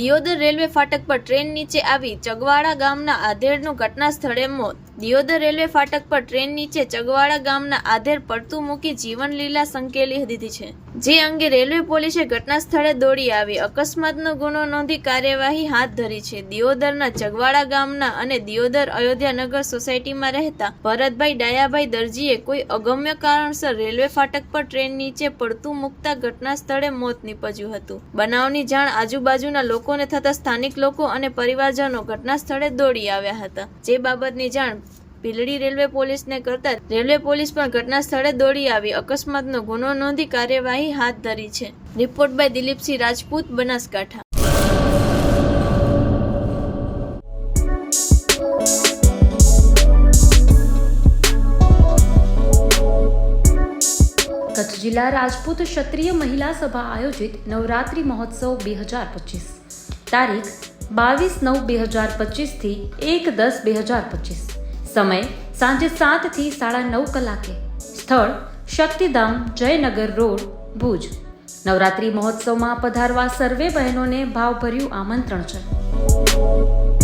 Deodar railway ફાટક પર train નીચે આવી ચગવાડા ગામના આધેડનું ઘટના સ્થળે મોત. દિયોદર રેલવે ફાટક પર ટ્રેન નીચે ચગવાડા ગામના આધેર પડતું મૂકી જીવન લીલા સંકેલી દીધી છે. જે અંગે રેલવે પોલીસે ઘટના સ્થળે દોડી આવી. અકસ્માતનો ગુનો નોંધી કાર્યવાહી હાથ ધરી છે. દિયોદરના ચગવાડા ગામના અને દિયોદર અયોધ્યાનગર સોસાયટીમાં રહેતા ભરતભાઈ ડાયાભાઈ દરજીએ કોઈ અગમ્ય કારણસર રેલવે ફાટક પર ટ્રેન નીચે પડતું મૂકતા ઘટના સ્થળે મોત નીપજ્યું હતું. બનાવની જાણ આજુબાજુના લોકોને થતા સ્થાનિક લોકો અને પરિવારજનો ઘટના સ્થળે દોડી આવ્યા હતા. જે બાબતની જાણ ભીલડી રેલવે પોલીસને કરતા રેલવે પોલીસ પણ ઘટના સ્થળે દોડી આવી. અકસ્માતનો ગુનો નોંધી કાર્યવાહી હાથ ધરી છે. Report by Dilipsinh Rajput, Banaskantha. Kutch જિલ્લા રાજપૂત ક્ષત્રિય મહિલા સભા આયોજિત નવરાત્રિ મહોત્સવ બે હજાર પચીસ. તારીખ બાવીસ નવ બે હજાર પચીસથી એક દસ બે હજાર પચીસ. સમય સાંજે સાતથી સાડા નવ કલાકે. સ્થળ શક્તિધામ જયનગર રોડ, ભુજ. નવરાત્રિ મહોત્સવમાં પધારવા સર્વે બહેનોને ભાવભર્યું આમંત્રણ છે.